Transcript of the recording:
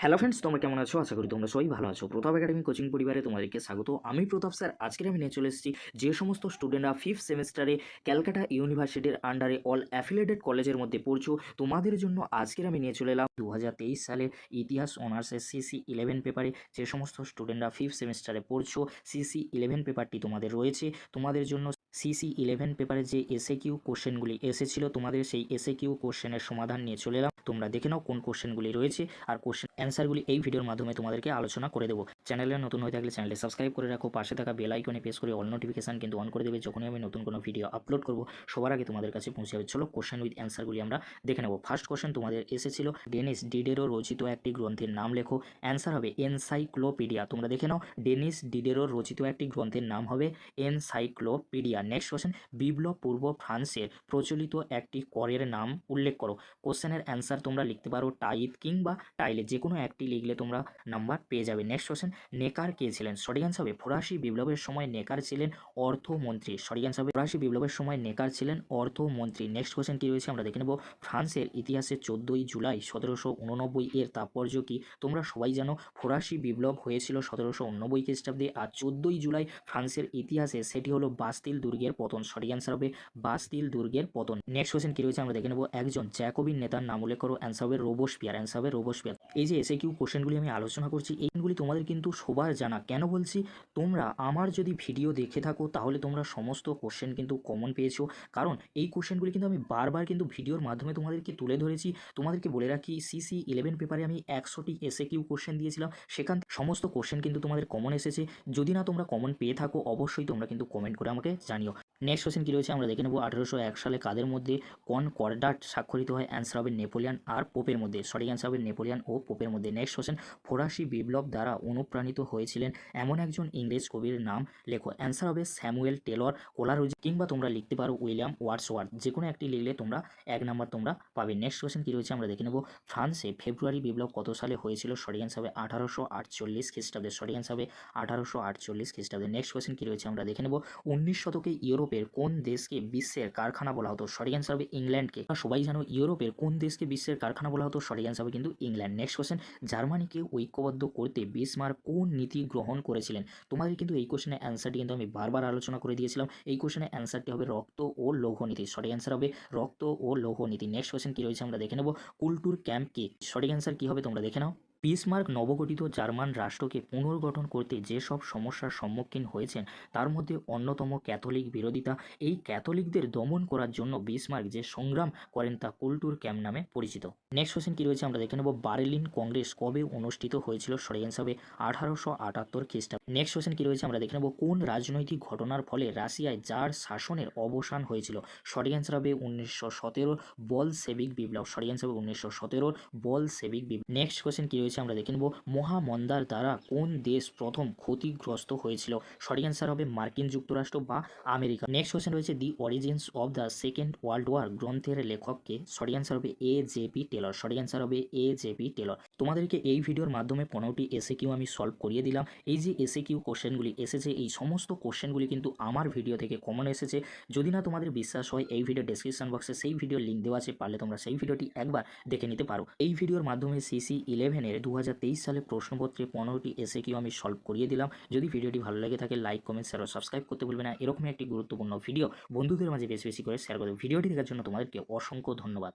Hello friends তোমরা কেমন আছো? আশা করি তোমরা সবাই ভালো আছো। প্রতাপ একাডেমি কোচিং পরিবারে তোমাদেরকে স্বাগত। আমি প্রতাপ স্যার আজকের আমি নিয়ে চলে এসেছি যে সমস্ত স্টুডেন্টরা ফিফথ সেমিস্টারে ক্যালকাটা ইউনিভার্সিটির আন্ডারে অল অ্যাফিলিয়েটেড কলেজের মধ্যে পড়ছো, তোমাদের জন্য আজকের আমি নিয়ে চলে এলাম দু সালের ইতিহাস অনার্সের সিসি ইলেভেন পেপারে যে সমস্ত স্টুডেন্টরা ফিফথ সেমিস্টারে পড়ছো সিসি ইলেভেন পেপারটি তোমাদের রয়েছে। তোমাদের জন্য সিসি ইলেভেন পেপারে যে এসএ কিউ কোশ্চেনগুলি এসেছিল, তোমাদের সেই এসএ কিউ কোশ্চেনের সমাধান নিয়ে চলে এলাম। তোমরা দেখে নাও কোন কোশ্চেনগুলি রয়েছে আর কোশ্চেন অ্যান্সারগুলি এই ভিডিওর মাধ্যমে তোমাদেরকে আলোচনা করে দেবো। চ্যানেলে নতুন হয়ে থাকলে চ্যানেলটি সাবস্ক্রাইব করে রাখো, পাশে থাকা বেল আইকনে প্রেস করে অল নোটিফিকেশন কিন্তু অন করে দেবে। যখনই আমি নতুন কোনো ভিডিও আপলোড করব, সবার আগে তোমাদের কাছে পৌঁছে যাবে। চলো কোশ্চেন উইথ অ্যান্সারগুলি আমরা দেখে নেব। ফার্স্ট কোশ্চেন তোমাদের এসেছিল, ডেনিস ডিডেরো রচিত একটি গ্রন্থের নাম লেখো। অ্যান্সার হবে এনসাইক্লোপিডিয়া। তোমরা দেখে নাও, ডেনিস ডিডেরো রচিত একটি গ্রন্থের নাম হবে এনসাইক্লোপিডিয়া। নেক্সট কোশ্চেন বিপ্লব পূর্ব ফ্রান্সের প্রচলিত একটি করের নাম উল্লেখ করো। কোশ্চেনের অ্যান্সার তোমরা লিখতে পারো টাইদ কিংবা টাইলে যে কোনো একটি লিখলে তোমরা নাম্বার পেয়ে যাবে। নেক্সট কোশ্চেন নেকার কে ছিলেন? সঠিক অ্যান্সার হবে ফরাসি বিপ্লবের সময় নেকার ছিলেন অর্থমন্ত্রী। সঠিক অ্যান্সার হবে ফরাসি বিপ্লবের সময় নেকার ছিলেন অর্থমন্ত্রী। নেক্সট কোশ্চেন কী রয়েছে আমরা দেখে নেব। ফ্রান্সের ইতিহাসে চোদ্দোই জুলাই সতেরোশো উননব্বই এর তাৎপর্য কি? তোমরা সবাই জানো ফরাসি বিপ্লব হয়েছিল সতেরোশো উননব্বই খ্রিস্টাব্দে আর চোদ্দোই জুলাই ফ্রান্সের ইতিহাসে সেটি হলো বাস্তিল দুর্গের পতন। সঠিক অ্যান্সার হবে বাস্তিল দুর্গের পতন। নেক্সট কোশ্চেন কী রয়েছে? আমরা দেখে নেব। একজন জ্যাকোবিন নেতার নাম উল্লেখ করো। অ্যান্সার হবে রোবোসপিয়ার। অ্যান্সার হবে রোবোসপিয়ার। এই যে এসে কিউ কোশ্চেনগুলি আমি আলোচনা করছি এইগুলি তোমাদের কিন্তু সবার জানা। কেন বলছি? তোমরা আমার যদি ভিডিও দেখে থাকো, তাহলে তোমরা সমস্ত কোশ্চেন কিন্তু কমন পেয়েছ। কারণ এই কোশ্চেনগুলি কিন্তু আমি বারবার কিন্তু ভিডিওর মাধ্যমে তোমাদেরকে তুলে ধরেছি। তোমাদেরকে বলে রাখি সিসি ইলেভেন পেপারে আমি একশোটি এসে কিউ কোশ্চেন দিয়েছিলাম। সেখান সমস্ত কোশ্চেন কিন্তু তোমাদের কমন এসেছে। যদি না তোমরা কমন পেয়ে থাকো, অবশ্যই তোমরা কিন্তু কমেন্ট করে আমাকে জানিও। নেক্সট কোশ্চেন কী রয়েছে? আমরা দেখে নেব আঠেরোশো এক সালে কাদের মধ্যে কোন কর্ডাট স্বাক্ষরিত হয়? অ্যান্সার হবে নেপোলিয়ান আর পোপের মধ্যে। সঠিক অ্যান্সার হবে নেপোলিয়ান ও পোপের মধ্যে। নেক্সট কোশ্চেন ফরাসি বিপ্লব দ্বারা অনুপ্রাণিত হয়েছিলেন এমন একজন ইংরেজ কবির নাম লেখো। অ্যান্সার হবে স্যামুয়েল টেলর কোলারোজি কিংবা তোমরা লিখতে পারো উইলিয়াম ওয়ার্ডসওয়ার্থ। যে কোনো একটি লিখলে তোমরা এক নাম্বার তোমরা পাবে। নেক্সট কোশ্চেন কী রয়েছে? আমরা দেখে নেব ফ্রান্সে ফেব্রুয়ারি বিপ্লব কত সালে হয়েছিল? সঠিক অ্যান্সার হবে আঠারোশো আটচল্লিশ খ্রিস্টাব্দে। সঠিক অ্যান্সার হবে আঠারোশো আটচল্লিশ খ্রিস্টাব্দে। নেক্সট কোশ্চেন কী রয়েছে? আমরা দেখে নেব। উনিশ শতকে ইউরোপের কোন দেশকে বিশ্বের কারখানা বলা হতো? সঠিক অ্যান্সার হবে ইংল্যান্ডকে। সবাই জানো ইউরোপের কোন দেশকে বিশ্বের কারখানা বলা হতো? সঠিক অ্যান্সার হবে কিন্তু ইংল্যান্ড। নেক্সট কোশ্চেন জার্মানিকে ঐক্যবদ্ধ করতে বিসমার্ক কোন নীতি গ্রহণ করেছিলেন? তোমাদের কিন্তু এই কোশ্চেনের অ্যান্সারটি কিন্তু আমি বারবার আলোচনা করে দিয়েছিলাম। এই কোশ্চেনের অ্যান্সারটি হবে রক্ত ও লৌহ নীতি। সঠিক অ্যান্সার হবে রক্ত ও লৌহ নীতি। নেক্সট কোশ্চেন কী রয়েছে আমরা দেখে নেব। কুলটুর ক্যাম্প কি সঠিক অ্যান্সার কী হবে তোমরা দেখে নাও। বিসমার্ক নবগঠিত জার্মান রাষ্ট্রকে পুনর্গঠন করতে যেসব সমস্যার সম্মুখীন হয়েছেন, তার মধ্যে অন্যতম ক্যাথলিক বিরোধিতা। এই ক্যাথলিকদের দমন করার জন্য বিসমার্ক যে সংগ্রাম করেন তা কুলটুর ক্যাম্প নামে পরিচিত। নেক্সট কোশ্চেন কী রয়েছে? আমরা দেখে নেব। বার্লিন কংগ্রেস কবে অনুষ্ঠিত হয়েছিল? সরেগেন্স হিসাবে আঠারোশো আটাত্তর নেক্সট কোশ্চেন কী রয়েছে? আমরা দেখে নেব কোন রাজনৈতিক ঘটনার ফলে রাশিয়ায় যার শাসনের অবসান হয়েছিল? সরি অ্যান্সার হবে উনিশশো সতেরোর বল সেভিক বিপ্লব। সরি অ্যান্সার হবে উনিশশো সতেরোর বল সেভিক বিপ্লব। নেক্সট কোশ্চেন কী রয়েছে? আমরা দেখে নেব মহামন্দার দ্বারা কোন দেশ প্রথম ক্ষতিগ্রস্ত হয়েছিল? সঠিক অ্যান্সার হবে মার্কিন যুক্তরাষ্ট্র বা আমেরিকা। নেক্সট কোশ্চেন রয়েছে the origins of the second world war গ্রন্থের লেখককে। সঠিক অ্যান্সার হবে এ জে পি টেলর সঠিক অ্যান্সার হবে এ জে পি টেলর তোমাদেরকে এই ভিডিওর মাধ্যমে পনেরোটি এসে কিউ আমি সলভ করিয়ে দিলাম। এই যে এসে কিউ কোশ্চেনগুলি এসেছে, এই সমস্ত কোশ্চেনগুলি কিন্তু আমার ভিডিও থেকে কমন এসেছে। যদি না তোমাদের বিশ্বাস হয়, এই ভিডিও ডেসক্রিপশন বক্সে সেই ভিডিও লিঙ্ক দেওয়া আছে, পারলে তোমরা সেই ভিডিওটি একবার দেখে নিতে পারো। এই ভিডিওর মাধ্যমে সিসি ইলেভেনের দু হাজার তেইশ সালে প্রশ্নপত্রে পনেরোটি এসে কিউ আমি সলভ করিয়ে দিলাম। যদি ভিডিওটি ভালো লেগে থাকে লাইক কমেন্ট শেয়ার সাবস্ক্রাইব করতে ভুলবে না। এরকমই একটি গুরুত্বপূর্ণ ভিডিও বন্ধুদের মাঝে বেশি বেশি করে শেয়ার করবে ভিডিওটি দেখার জন্য তোমাদেরকে অসংখ্য ধন্যবাদ।